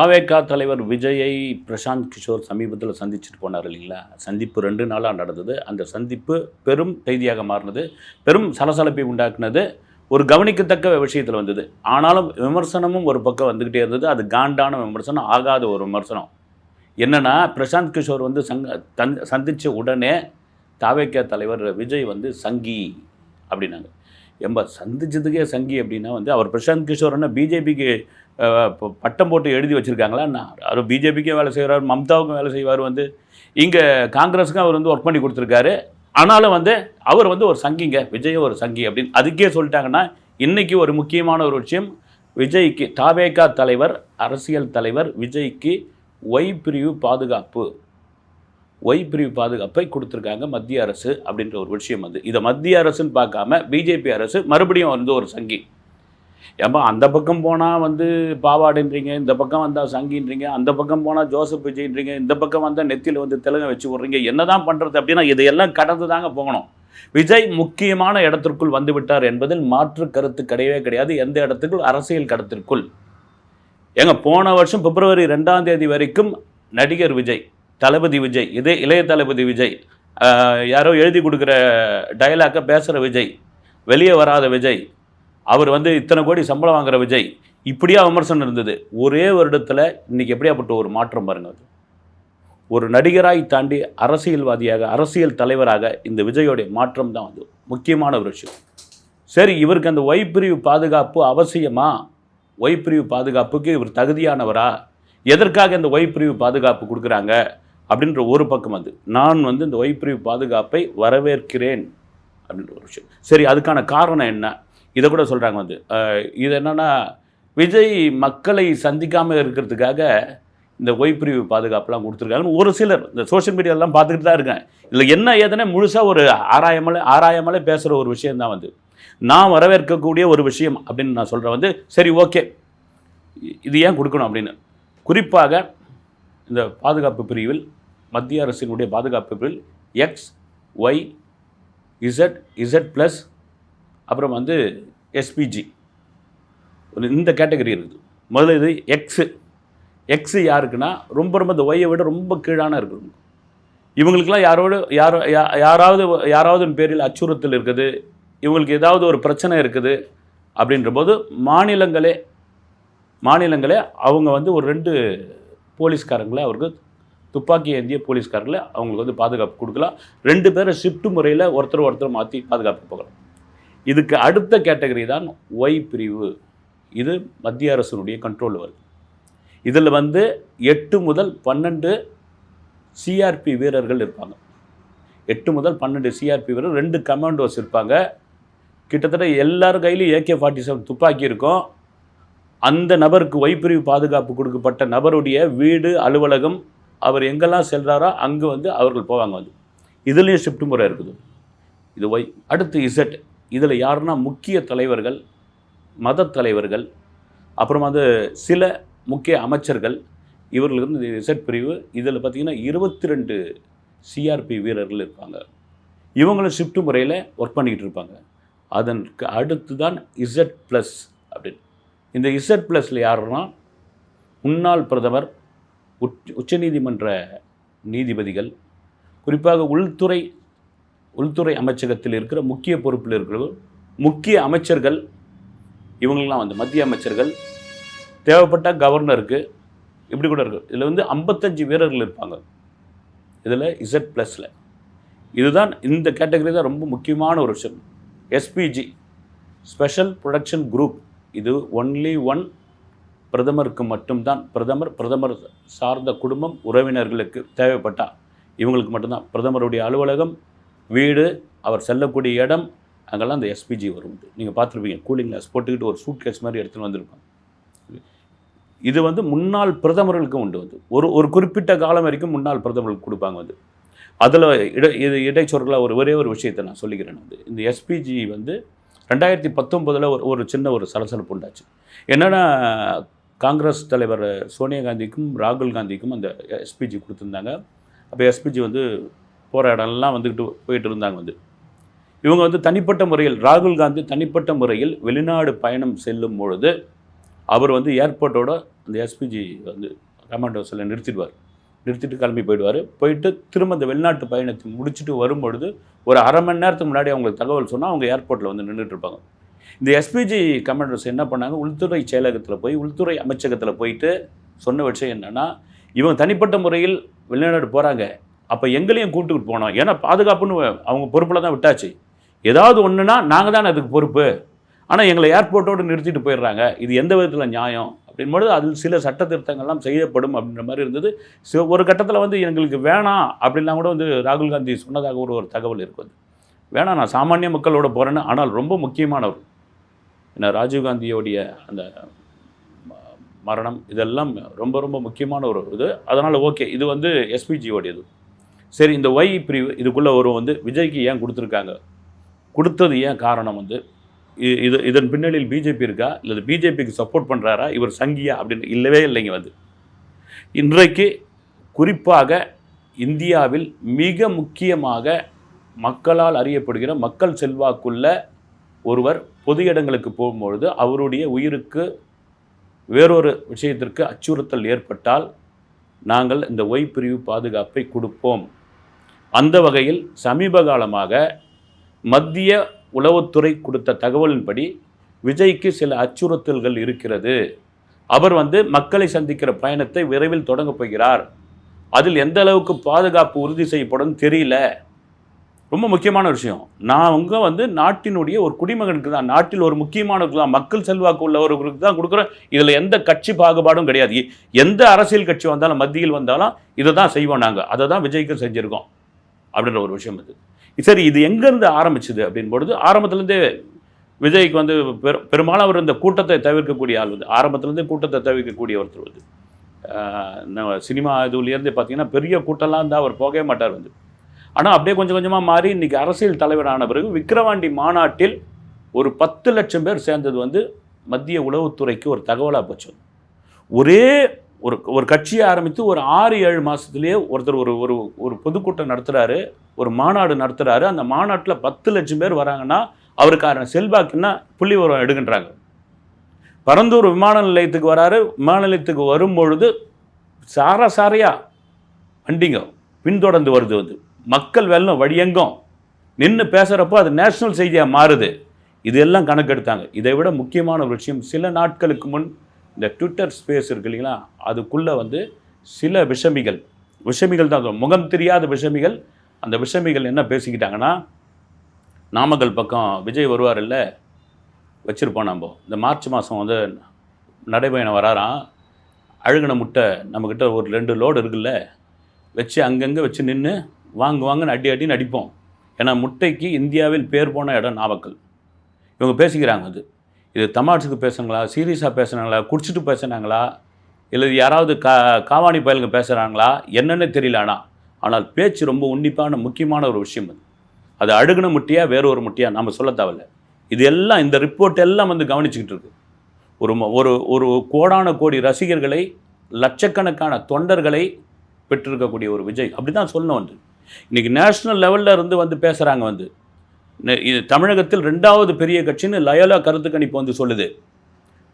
தாவேகா தலைவர் விஜயை பிரசாந்த் கிஷோர் சமீபத்தில் சந்திச்சுட்டு போனார் இல்லைங்களா? சந்திப்பு ரெண்டு நாளாக நடந்தது. அந்த சந்திப்பு பெரும் செய்தியாக மாறினது. பெரும் சலசலப்பை உண்டாக்குனது. ஒரு கவனிக்கத்தக்க விஷயத்தில் வந்தது. ஆனாலும் விமர்சனமும் ஒரு பக்கம் வந்துக்கிட்டே இருந்தது. அது காண்டான விமர்சனம் ஆகாத ஒரு விமர்சனம். என்னென்னா பிரசாந்த் கிஷோர் வந்து சங்க தன் சந்தித்த உடனே தாவேக்கா தலைவர் விஜய் வந்து சங்கி அப்படின்னாங்க. எம்ப சந்திச்சதுக்கே சங்கி அப்படின்னா வந்து அவர் பிரசாந்த் கிஷோர்னா பிஜேபிக்கு பட்டம் போட்டு எழுதி வச்சுருக்காங்களா? நான் அவர் பிஜேபிக்கும் வேலை செய்கிறார் மம்தாவுக்கும் வேலை செய்வார் வந்து. இங்கே காங்கிரஸுக்கும் அவர் வந்து ஒர்க் பண்ணி கொடுத்துருக்காரு. ஆனாலும் வந்து அவர் வந்து ஒரு சங்கிங்க விஜய் ஒரு சங்கி அப்படின்னு. அதுக்கே சொல்லிட்டாங்கன்னா இன்றைக்கி ஒரு முக்கியமான ஒரு விஷயம் விஜய்க்கு தாவேகா தலைவர் அரசியல் தலைவர் விஜய்க்கு ஒய் பிரிவு பாதுகாப்பு. ஒய் பிரிவு பாதுகாப்பை கொடுத்துருக்காங்க மத்திய அரசு அப்படின்ற ஒரு விஷயம் வந்து. இதை மத்திய அரசுன்னு பார்க்காம பிஜேபி அரசு மறுபடியும் வந்து ஒரு சங்கி. ஏப்பா அந்த பக்கம் போனால் வந்து பாவாடுன்றீங்க இந்த பக்கம் வந்தால் சங்கின்றீங்க அந்த பக்கம் போனால் ஜோசப் விஜய்ன்றீங்க இந்த பக்கம் வந்தால் நெத்தியில் வந்து தெலுங்கு வச்சு விட்றீங்க என்னதான் பண்ணுறது அப்படின்னா இதையெல்லாம் கடந்து தாங்க போகணும். விஜய் முக்கியமான இடத்திற்குள் வந்துவிட்டார் என்பதில் மாற்று கருத்து கிடையவே கிடையாது எந்த இடத்துக்குள்? அரசியல் கடத்திற்குள். ஏங்க போன வருஷம் பிப்ரவரி ரெண்டாம் தேதி வரைக்கும் நடிகர் விஜய் தளபதி விஜய் இதே இளைய தளபதி விஜய் யாரோ எழுதி கொடுக்குற டயலாக்கை பேசுகிற விஜய் வெளியே வராத விஜய் அவர் வந்து இத்தனை கோடி சம்பளம் வாங்குற விஜய் இப்படியா விமர்சனம் இருந்தது. ஒரே வருடத்தில் இன்னைக்கு எப்படியாப்பட்ட ஒரு மாற்றம் பாருங்கள் அது. ஒரு நடிகராய் தாண்டி அரசியல்வாதியாக அரசியல் தலைவராக இந்த விஜயோடைய மாற்றம் தான் வந்து முக்கியமான ஒரு விஷயம். சரி இவருக்கு அந்த ஒய் பிரிவு பாதுகாப்பு அவசியமா? ஒய்பிரிவு பாதுகாப்புக்கு இவர் தகுதியானவரா? எதற்காக இந்த ஒய்பிரிவு பாதுகாப்பு கொடுக்குறாங்க? அப்படின்ற ஒரு பக்கம் அது. நான் வந்து இந்த ஒய்பிரிவு பாதுகாப்பை வரவேற்கிறேன் அப்படின்ற ஒரு விஷயம். சரி அதுக்கான காரணம் என்ன? இதை கூட சொல்கிறாங்க வந்து. இது என்னென்னா விஜய் மக்களை சந்திக்காமல் இருக்கிறதுக்காக இந்த ஒய் பிரிவு பாதுகாப்புலாம் கொடுத்துருக்காங்கன்னு ஒரு சிலர் இந்த சோஷியல் மீடியாலாம் பார்த்துக்கிட்டு தான் இருக்கேன். இதில் என்ன ஏதுனே முழுசாக ஒரு ஆராயமலை ஆராயமலை பேசுகிற ஒரு விஷயம் தான் வந்து. நான் வரவேற்கக்கூடிய ஒரு விஷயம் அப்படின்னு நான் சொல்கிறேன் வந்து சரி ஓகே. இது ஏன் கொடுக்கணும் அப்படின்னு. குறிப்பாக இந்த பாதுகாப்பு பிரிவில் மத்திய அரசினுடைய பாதுகாப்பு பிரிவில் X Y Z Z plus அப்புறம் வந்து எஸ்பிஜி ஒரு இந்த கேட்டகரி இருக்குது. முதல்ல இது எக்ஸு எக்ஸு யாருக்குன்னா ரொம்ப ரொம்ப இந்த ஒய்யை விட ரொம்ப கீழான இருக்கிறவங்க இவங்களுக்கெல்லாம் யாரோடு யாரோ யாராவது யாராவது பேரில் அச்சுறுத்தல் இருக்குது. இவங்களுக்கு ஏதாவது ஒரு பிரச்சனை இருக்குது. அப்படின்ற போது மாநிலங்களே மாநிலங்களே அவங்க வந்து ஒரு ரெண்டு போலீஸ்காரங்களை அவருக்கு துப்பாக்கி ஏந்திய போலீஸ்காரங்களை அவங்களுக்கு வந்து பாதுகாப்பு கொடுக்கலாம். ரெண்டு பேரை ஷிஃப்ட் முறையில் ஒருத்தர் ஒருத்தர் மாற்றி பாதுகாப்பு போகலாம் இதுக்கு அடுத்த கேட்டகரி தான் ஒய் பிரிவு. இது மத்திய அரசினுடைய கண்ட்ரோல் வருது இதில் வந்து எட்டு முதல் பன்னெண்டு சிஆர்பி வீரர்கள் இருப்பாங்க. எட்டு முதல் பன்னெண்டு சிஆர்பி வீரர் ரெண்டு கமாண்டோஸ் இருப்பாங்க. கிட்டத்தட்ட எல்லார் கையிலையும் ஏகே ஃபார்ட்டி செவன் துப்பாக்கி இருக்கும். அந்த நபருக்கு வைப்பிரிவு பாதுகாப்பு கொடுக்கப்பட்ட நபருடைய வீடு அலுவலகம் அவர் எங்கெல்லாம் செல்கிறாரோ அங்கே வந்து அவர்கள் போவாங்க வந்து. இதுலேயும் ஷிஃப்ட் முறை இருக்குது. இது ஒய் அடுத்து இசட் இதில் யாருன்னா முக்கிய தலைவர்கள் மத தலைவர்கள் அப்புறம் வந்து சில முக்கிய அமைச்சர்கள் இவர்களுக்கு இந்த இசட் பிரிவு. இதில் பார்த்தீங்கன்னா இருபத்தி ரெண்டு சிஆர்பி வீரர்கள் இருப்பாங்க. இவங்களும் ஷிஃப்ட் முறையில் ஒர்க் பண்ணிக்கிட்டு இருப்பாங்க. அதற்கு அடுத்து தான் இசட் ப்ளஸ் அப்படின்னு. இந்த இசட் ப்ளஸில் யாருன்னா முன்னாள் பிரதமர் உச் உச்சநீதிமன்ற நீதிபதிகள் குறிப்பாக உள்துறை உள்துறை அமைச்சகத்தில் இருக்கிற முக்கிய பொறுப்பில் இருக்கிற முக்கிய அமைச்சர்கள் இவங்களெலாம் வந்து மத்திய அமைச்சர்கள் தேவைப்பட்ட கவர்னருக்கு இப்படி கூட இருக்கு. இதில் வந்து ஐம்பத்தஞ்சு வீரர்கள் இருப்பாங்க. இதில் இசட் ப்ளஸில் இதுதான் இந்த கேட்டகரி தான் ரொம்ப முக்கியமான ஒரு விஷயம். எஸ்பிஜி ஸ்பெஷல் ப்ரொடக்ஷன் குரூப் இது ஒன்லி ஒன் பிரதமருக்கு மட்டும்தான். பிரதமர் பிரதமர் சார்ந்த குடும்பம் உறவினர்களுக்கு தேவைப்பட்டால் இவங்களுக்கு மட்டும்தான். பிரதமருடைய அலுவலகம் வீடு அவர் செல்லக்கூடிய இடம் அங்கெல்லாம் அந்த எஸ்பிஜி வரும். நீங்கள் பார்த்துருப்பீங்க கூலிங் கிளாஸ் போட்டுக்கிட்டு ஒரு சூட் கேஸ் மாதிரி எடுத்துகிட்டு வந்திருப்பாங்க. இது வந்து முன்னாள் பிரதமர்களுக்கும் உண்டு வந்து. ஒரு ஒரு குறிப்பிட்ட காலம் வரைக்கும் முன்னாள் பிரதமர்களுக்கு கொடுப்பாங்க வந்து. அதில் இட இது இடைச்சொற்களாக ஒரு ஒரே ஒரு விஷயத்தை நான் சொல்லிக்கிறேன் வந்து. இந்த எஸ்பிஜி வந்து ரெண்டாயிரத்தி பத்தொம்போதில் ஒரு ஒரு சின்ன ஒரு சலசலப்பு உண்டாச்சு. என்னென்னா காங்கிரஸ் தலைவர் சோனியா காந்திக்கும் ராகுல் காந்திக்கும் அந்த எஸ்பிஜி கொடுத்துருந்தாங்க. அப்போ எஸ்பிஜி வந்து போகிற இடம்லாம் வந்துக்கிட்டு போயிட்டு இருந்தாங்க வந்து. இவங்க வந்து தனிப்பட்ட முறையில் ராகுல் காந்தி தனிப்பட்ட முறையில் வெளிநாடு பயணம் செல்லும் பொழுது அவர் வந்து ஏர்போர்ட்டோட அந்த எஸ்பிஜி வந்து கமாண்ட் ஹவுஸில் நிறுத்திடுவார். நிறுத்திட்டு கிளம்பி போயிடுவார். போயிட்டு திரும்ப அந்த வெளிநாட்டு பயணத்தை முடிச்சுட்டு வரும்பொழுது ஒரு அரை மணி நேரத்துக்கு முன்னாடி அவங்களுக்கு தகவல் சொன்னால் அவங்க ஏர்போர்ட்டில் வந்து நின்றுட்டு இருப்பாங்க. இந்த எஸ்பிஜி கமாண்டர்ஸ் என்ன பண்ணாங்க? உள்துறை செயலகத்தில் போய் உள்துறை அமைச்சகத்தில் போயிட்டு சொன்ன விஷயம் என்னென்னா இவங்க தனிப்பட்ட முறையில் வெளிநாடு போகிறாங்க அப்போ எங்களையும் கூப்பிட்டுக்கிட்டு போனோம் ஏன்னா பாதுகாப்புன்னு அவங்க பொறுப்பில் தான் விட்டாச்சு. ஏதாவது ஒன்றுனா நாங்கள் தானே அதுக்கு பொறுப்பு. ஆனால் எங்களை ஏர்போர்ட்டோடு நிறுத்திட்டு போயிடுறாங்க. இது எந்த விதத்தில் நியாயம்? அப்படின்பொழுது அதில் சில சட்ட திருத்தங்கள்லாம் செய்யப்படும் அப்படின்ற மாதிரி இருந்தது. ஒரு கட்டத்தில் வந்து எங்களுக்கு வேணாம் அப்படின்லாம் கூட வந்து ராகுல் காந்தி சொன்னதாக ஒரு ஒரு தகவல் இருக்குது. வேணாம் நான் சாமானிய மக்களோட போகிறேன்னு ஆனால் ரொம்ப முக்கியமானவர். ஏன்னா ராஜீவ்காந்தியோடைய அந்த ம- மரணம் இதெல்லாம் ரொம்ப ரொம்ப முக்கியமான ஒரு இது. அதனால் ஓகே இது வந்து எஸ்பிஜியோடையது. சரி இந்த ஒய் பிரிவு இதுக்குள்ளே ஒரு வந்து விஜய்க்கு ஏன் கொடுத்துருக்காங்க? கொடுத்தது ஏன் காரணம் வந்து இது இதன் பின்னணியில் பிஜேபி இருக்கா? இல்லை பிஜேபிக்கு சப்போர்ட் பண்ணுறாரா இவர் சங்கியா அப்படின்னு இல்லவே இல்லைங்க வந்து. இன்றைக்கு குறிப்பாக இந்தியாவில் மிக முக்கியமாக மக்களால் அறியப்படுகிற மக்கள் செல்வாக்குள்ள ஒருவர் பொது இடங்களுக்கு போகும்பொழுது அவருடைய உயிருக்கு வேறொரு விஷயத்திற்கு அச்சுறுத்தல் ஏற்பட்டால் நாங்கள் இந்த ஒய் பிரிவு பாதுகாப்பை கொடுப்போம். அந்த வகையில் சமீப காலமாக மத்திய உளவுத்துறை கொடுத்த தகவலின்படி விஜய்க்கு சில அச்சுறுத்தல்கள் இருக்கிறது. அவர் வந்து மக்களை சந்திக்கிற பயணத்தை விரைவில் தொடங்கப் போகிறார். அதில் எந்த அளவுக்கு பாதுகாப்பு உறுதி செய்யப்படும் தெரியல. ரொம்ப முக்கியமான விஷயம். நான் அவங்க வந்து நாட்டினுடைய ஒரு குடிமகனுக்கு தான் நாட்டில் ஒரு முக்கியமானவருக்கு தான் மக்கள் செல்வாக்கு உள்ளவர்களுக்கு தான் கொடுக்குறோம் இதில் எந்த கட்சி பாகுபாடும் கிடையாது. எந்த அரசியல் கட்சி வந்தாலும் மத்தியில் வந்தாலும் இதை தான் செய்வோம் நாங்கள் அதை தான் விஜய்க்கு செஞ்சுருக்கோம். அப்படின்ற ஒரு விஷயம் இது சரி இது எங்கேருந்து ஆரம்பிச்சுது அப்படின்பொழுது ஆரம்பத்துலேருந்தே விஜய்க்கு வந்து பெரு பெரும்பாலும் அவர் இந்த கூட்டத்தை தவிர்க்கக்கூடிய ஆள் வந்து ஆரம்பத்துலேருந்தே கூட்டத்தை தவிர்க்கக்கூடிய ஒருத்தர் வந்து. நம்ம சினிமா இதுலேருந்தே பார்த்தீங்கன்னா பெரிய கூட்டம்லாம் இருந்தால் அவர் போகவே மாட்டார் வந்து. ஆனால் அப்படியே கொஞ்சம் கொஞ்சமாக மாறி இன்றைக்கி அரசியல் தலைவரான பிறகு விக்கிரவாண்டி மாநாட்டில் ஒரு பத்து லட்சம் பேர் சேர்ந்தது வந்து மத்திய உளவுத்துறைக்கு ஒரு தகவலாக போச்சு. ஒரே ஒரு ஒரு கட்சியை ஆரம்பித்து ஒரு ஆறு ஏழு மாதத்துலேயே ஒருத்தர் ஒரு ஒரு ஒரு பொதுக்கூட்டம் நடத்துகிறாரு ஒரு மாநாடு நடத்துகிறாரு அந்த மாநாட்டில் பத்து லட்சம் பேர் வராங்கன்னா அவருக்கான செல்வாக்குன்னா புள்ளி உரம் எடுக்கின்றாங்க. பரந்தூர் விமான நிலையத்துக்கு வராரு. விமான நிலையத்துக்கு வரும்பொழுது சார சாரையா வண்டிங்க பின்தொடர்ந்து வருது வந்து. மக்கள் வெள்ளம் வழியெங்கும். நின்று பேசுகிறப்போ அது நேஷனல் செய்தியாக மாறுது. இதெல்லாம் கணக்கெடுத்தாங்க. இதை விட முக்கியமான ஒரு விஷயம் சில நாட்களுக்கு முன் இந்த ட்விட்டர் ஸ்பேஸ் இருக்கு இல்லைங்களா? அதுக்குள்ளே வந்து சில விஷமிகள். விஷமிகள் தான் முகம் தெரியாத விஷமிகள். அந்த விஷமிகள் என்ன பேசிக்கிட்டாங்கன்னா நாமக்கல் பக்கம் விஜய் வருவார் இல்லை வச்சுருப்போம் நம்ம இந்த மார்ச் மாதம் வந்து நடைபயணம் வராராம். அழுகின முட்டை நம்மக்கிட்ட ஒரு ரெண்டு லோடு இருக்குல்ல வச்சு அங்கங்கே வச்சு நின்று வாங்கு வாங்கன்னு அடி அடின்னு அடிப்போம். ஏன்னா முட்டைக்கு இந்தியாவில் பேர் போன இடம் நாமக்கல். இவங்க பேசிக்கிறாங்க அது. இது தமாட்சுக்கு பேசுனாங்களா? சீரியஸாக பேசுனாங்களா? குடிச்சிட்டு பேசுனாங்களா? இல்லை யாராவது கா காவாணி பயலுங்க பேசுகிறாங்களா என்னென்னு தெரியல ஆனால் ஆனால் பேச்சு ரொம்ப உன்னிப்பான முக்கியமான ஒரு விஷயம் அது. அது அழுகுன முட்டியா வேற ஒரு முட்டியா நம்ம சொல்ல தேவையில்ல. இது எல்லாம் இந்த ரிப்போர்ட் எல்லாம் வந்து கவனிச்சுக்கிட்டு இருக்கு. ஒரு ஒரு ஒரு கோடான கோடி ரசிகர்களை லட்சக்கணக்கான தொண்டர்களை பெற்றிருக்கக்கூடிய ஒரு விஜய். அப்படி தான் சொல்லணும் வந்து. இன்றைக்கி நேஷ்னல் லெவலில் இருந்து வந்து பேசுகிறாங்க வந்து. இது தமிழகத்தில் ரெண்டாவது பெரிய கட்சின்னு லயோலா கருத்து கணிப்பு வந்து சொல்லுது.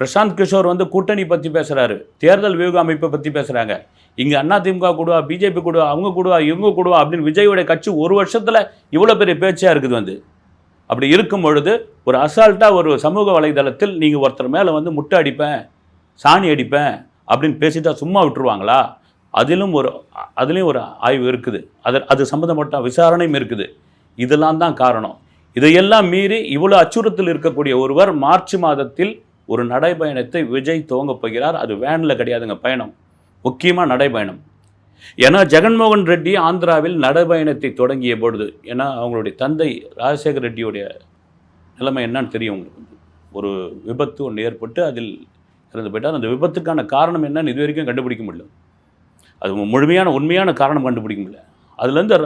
பிரசாந்த் கிஷோர் வந்து கூட்டணி பற்றி பேசுகிறாரு தேர்தல் வியூக அமைப்பை பற்றி பேசுகிறாங்க இங்கே அதிமுக கூடுவா பிஜேபி கூடுவா அவங்க கூடுவா இவங்க கூடுவா அப்படின்னு விஜயோட கட்சி ஒரு வருஷத்தில் இவ்வளோ பெரிய பேச்சாக இருக்குது வந்து. அப்படி இருக்கும் பொழுது ஒரு அசால்ட்டாக ஒரு சமூக வலைதளத்தில் நீங்கள் ஒருத்தர் மேலே வந்து முட்டை அடிப்பேன் சாணி அடிப்பேன் அப்படின்னு பேசிட்டா சும்மா விட்டுருவாங்களா? அதிலும் ஒரு அதுலேயும் ஒரு ஆய்வு இருக்குது. அது அது சம்மந்தப்பட்ட விசாரணையும் இருக்குது. இதெல்லாம் தான் காரணம். இதையெல்லாம் மீறி இவ்வளோ அச்சுறுத்தல் இருக்கக்கூடிய ஒருவர் மார்ச் மாதத்தில் ஒரு நடைபயணத்தை விஜய் துவங்கப் போகிறார். அது வேனில் கிடையாதுங்க பயணம். முக்கியமாக நடைபயணம். ஏன்னா ஜெகன்மோகன் ரெட்டி ஆந்திராவில் நடைபயணத்தை தொடங்கிய பொழுது ஏன்னா அவங்களுடைய தந்தை ராஜசேகர் ரெட்டியுடைய நிலைமை என்னன்னு தெரியும் உங்களுக்கு. ஒரு விபத்து ஒன்று ஏற்பட்டு அதில் இறந்து போயிட்டார். அந்த விபத்துக்கான காரணம் என்னன்னு இது வரைக்கும் கண்டுபிடிக்க முடியல. அது முழுமையான உண்மையான காரணம் கண்டுபிடிக்க முடியல. அதுலேருந்து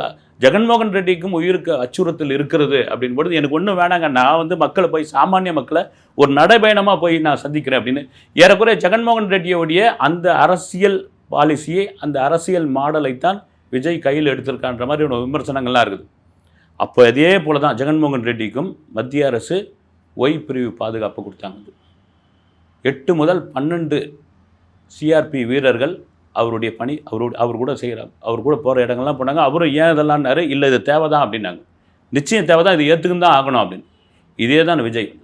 ஜெகன்மோகன் ரெட்டிக்கும் உயிருக்கு அச்சுறுத்தல் இருக்கிறது அப்படின்பொழுது எனக்கு ஒன்றும் வேணாங்க. நான் வந்து மக்களை போய் சாமானிய மக்களை ஒரு நடைபயணமாக போய் நான் சந்திக்கிறேன் அப்படின்னு. ஏறக்குறைய ஜெகன்மோகன் ரெட்டியோடைய அந்த அரசியல் பாலிசியை அந்த அரசியல் மாடலைத்தான் விஜய் கையில் எடுத்திருக்கான்ற மாதிரி ஒரு விமர்சனங்கள்லாம் இருக்குது. அப்போ அதே போல தான் ஜெகன்மோகன் ரெட்டிக்கும் மத்திய அரசு ஒய் பிரிவு பாதுகாப்பு கொடுத்தாங்க. எட்டு முதல் பன்னெண்டு சிஆர்பி வீரர்கள் அவருடைய பணி அவரோட அவர் கூட செய்கிறார் அவர் கூட போகிற இடங்கள்லாம் போனாங்க. அவரும் ஏன் இதெல்லாம்னாரு இல்லை இது தேவை தான் அப்படின்னாங்க. நிச்சயம் தேவை தான் இது ஏற்றுக்குன்னு தான் ஆகணும் அப்படின்னு. இதே தான் விஜய்.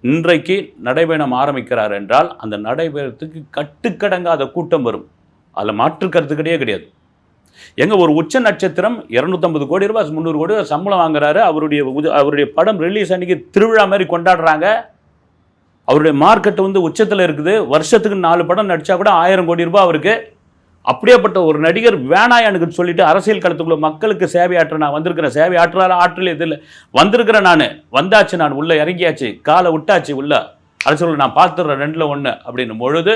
இன்றைக்கு நடைபயணம் ஆரம்பிக்கிறார் என்றால் அந்த நடைபயணத்துக்கு கட்டுக்கடங்காத கூட்டம் வரும். அதில் மாற்று கருத்து கிடையாது. கிடையாது ஒரு உச்ச நட்சத்திரம் இரநூத்தம்பது கோடி ரூபாய் முந்நூறு கோடி ரூபாய் சம்பளம் வாங்குறாரு அவருடைய உத- அவருடைய படம் ரிலீஸ் அன்னைக்கு திருவிழா மாதிரி கொண்டாடுறாங்க. அவருடைய மார்க்கெட் வந்து உச்சத்தில் இருக்குது. வருஷத்துக்கு நாலு படம் நடித்தா கூட ஆயிரம் கோடி ரூபாய் அவருக்கு. அப்படியேப்பட்ட ஒரு நடிகர் வேணாம் எனக்கு சொல்லிட்டு அரசியல் களத்துக்குள்ள மக்களுக்கு சேவையாற்ற நான் வந்திருக்கிறேன். சேவை ஆற்றல் ஆற்றல் இல்லை வந்திருக்கிறேன் நான். வந்தாச்சு நான் உள்ளே இறங்கியாச்சு. காலை விட்டாச்சு உள்ள. அரசியல் நான் பார்த்துடுறேன் ரெண்டில் ஒன்று அப்படின்னும் பொழுது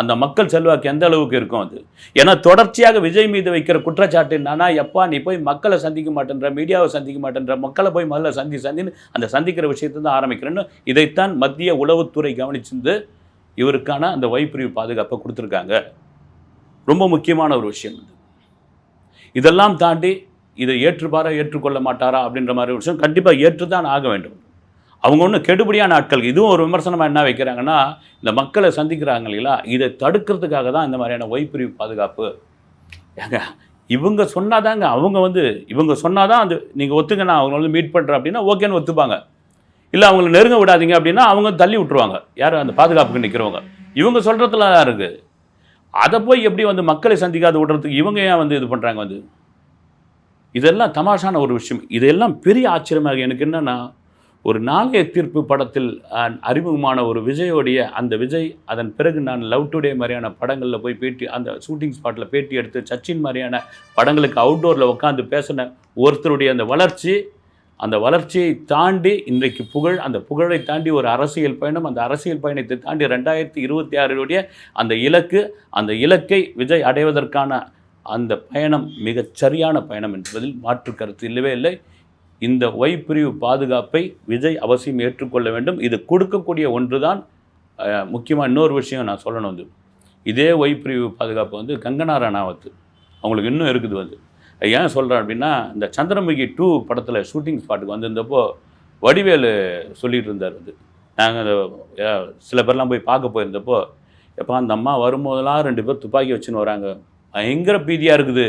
அந்த மக்கள் செல்வாக்கு எந்த அளவுக்கு இருக்கும் அது? ஏன்னா தொடர்ச்சியாக விஜய் மீது வைக்கிற குற்றச்சாட்டு என்னன்னா எப்பா நீ போய் மக்களை சந்திக்க மாட்டேன்ற மீடியாவை சந்திக்க மாட்டேன்ற மக்களை போய் முதல்ல சந்தி சந்தின்னு அந்த சந்திக்கிற விஷயத்தை தான் ஆரம்பிக்கிறேன்னு இதைத்தான் மத்திய உளவுத்துறை கவனிச்சிருந்து இவருக்கான அந்த வைப்பிரிவு பாதுகாப்பை கொடுத்துருக்காங்க. ரொம்ப முக்கியமான ஒரு விஷயம் இது. இதெல்லாம் தாண்டி இதை ஏற்றுப்பாரா ஏற்றுக்கொள்ள மாட்டாரா அப்படின்ற மாதிரி ஒரு விஷயம் கண்டிப்பாக ஏற்றுதான் ஆக வேண்டும். அவங்க ஒன்றும் கெடுபடியான ஆட்கள் இதுவும் ஒரு விமர்சனமாக என்ன வைக்கிறாங்கன்னா இந்த மக்களை சந்திக்கிறாங்க இல்லைங்களா இதை தடுக்கிறதுக்காக தான் இந்த மாதிரியான ஒய்பிரிவு பாதுகாப்பு. ஏங்க இவங்க சொன்னாதாங்க அவங்க வந்து இவங்க சொன்னாதான் அந்த நீங்கள் ஒத்துங்க நான் அவங்க வந்து மீட் பண்ணுறேன் அப்படின்னா ஓகேன்னு ஒத்துப்பாங்க. இல்லை அவங்கள நெருங்க விடாதீங்க அப்படின்னா அவங்க தள்ளி விட்டுருவாங்க. யார்? அந்த பாதுகாப்புக்கு நிற்கிறவங்க இவங்க சொல்கிறதுல தான் இருக்குது அதை போய் எப்படி வந்து மக்களை சந்திக்காத விடுறதுக்கு இவங்க ஏன் வந்து இது பண்ணுறாங்க வந்து? இதெல்லாம் தமாஷான ஒரு விஷயம். இதெல்லாம் பெரிய ஆச்சரியமாக எனக்கு என்னென்னா ஒரு நாளைய தீர்ப்பு படத்தில் அறிமுகமான ஒரு விஜயோடைய அந்த விஜய் அதன் பிறகு நான் லவ் டுடே மாதிரியான படங்களில் போய் பேட்டி அந்த ஷூட்டிங் ஸ்பாட்டில் பேட்டி எடுத்து சச்சின் மாதிரியான படங்களுக்கு அவுட்டோரில் உட்காந்து பேசின ஒருத்தருடைய அந்த வளர்ச்சி அந்த வளர்ச்சியை தாண்டி இன்றைக்கு புகழ் அந்த புகழை தாண்டி ஒரு அரசியல் பயணம் அந்த அரசியல் பயணத்தை தாண்டி ரெண்டாயிரத்தி இருபத்தி ஆறுடைய அந்த இலக்கு அந்த இலக்கை விஜய் அடைவதற்கான அந்த பயணம் மிகச் சரியான பயணம் என்பதில் மாற்று கருத்து இல்லவே இல்லை. இந்த ஒய் பிரிவு பாதுகாப்பை விஜய் அவசியம் ஏற்றுக்கொள்ள வேண்டும். இது கொடுக்கக்கூடிய ஒன்று தான் முக்கியமாக இன்னொரு விஷயம் நான் சொல்லணும் வந்து. இதே ஒய் பிரிவு பாதுகாப்பு வந்து கங்கனா ரணாவத்து அவங்களுக்கு இன்னும் இருக்குது வந்து. அது ஏன் சொல்கிறேன் அப்படின்னா இந்த சந்திரமுகி டூ படத்தில் ஷூட்டிங் ஸ்பாட்டுக்கு வந்திருந்தப்போ வடிவேலு சொல்லிகிட்டு இருந்தார் வந்து. நாங்கள் சில பேர்லாம் போய் பார்க்க போயிருந்தப்போ எப்போ அந்த அம்மா வரும்போதெல்லாம் ரெண்டு பேர் துப்பாக்கி வச்சுன்னு வராங்க. பயங்கர பீதியாக இருக்குது.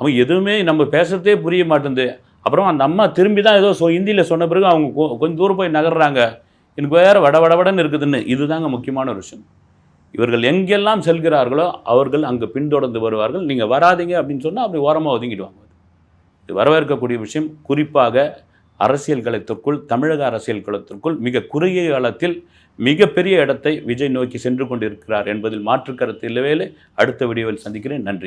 அவன் எதுவுமே நம்ம பேசுகிறதே புரிய மாட்டேங்குது. அப்புறம் அந்த அம்மா திரும்பி தான் ஏதோ சொ ஹிந்தியில் சொன்ன பிறகு அவங்க கொஞ்சம் தூரம் போய் நகர்றாங்க. எனக்கு வேறு வட வடன்னு இருக்குதுன்னு. இதுதாங்க முக்கியமான ஒரு விஷயம். இவர்கள் எங்கெல்லாம் செல்கிறார்களோ அவர்கள் அங்கு பின்தொடர்ந்து வருவார்கள். நீங்கள் வராதீங்க அப்படின்னு சொன்னால் அப்படி ஓரமாக ஒதுங்கிடுவாங்க. இது வரவேற்கக்கூடிய விஷயம். குறிப்பாக அரசியல் களத்திற்குள் தமிழக அரசியல் களத்திற்குள் மிக குறுகிய காலத்தில் மிகப்பெரிய இடத்தை விஜய் நோக்கி சென்று கொண்டிருக்கிறார் என்பதில் மாற்று கருத்து இல்லவே அடுத்த வீடியோவில் சந்திக்கிறேன். நன்றி.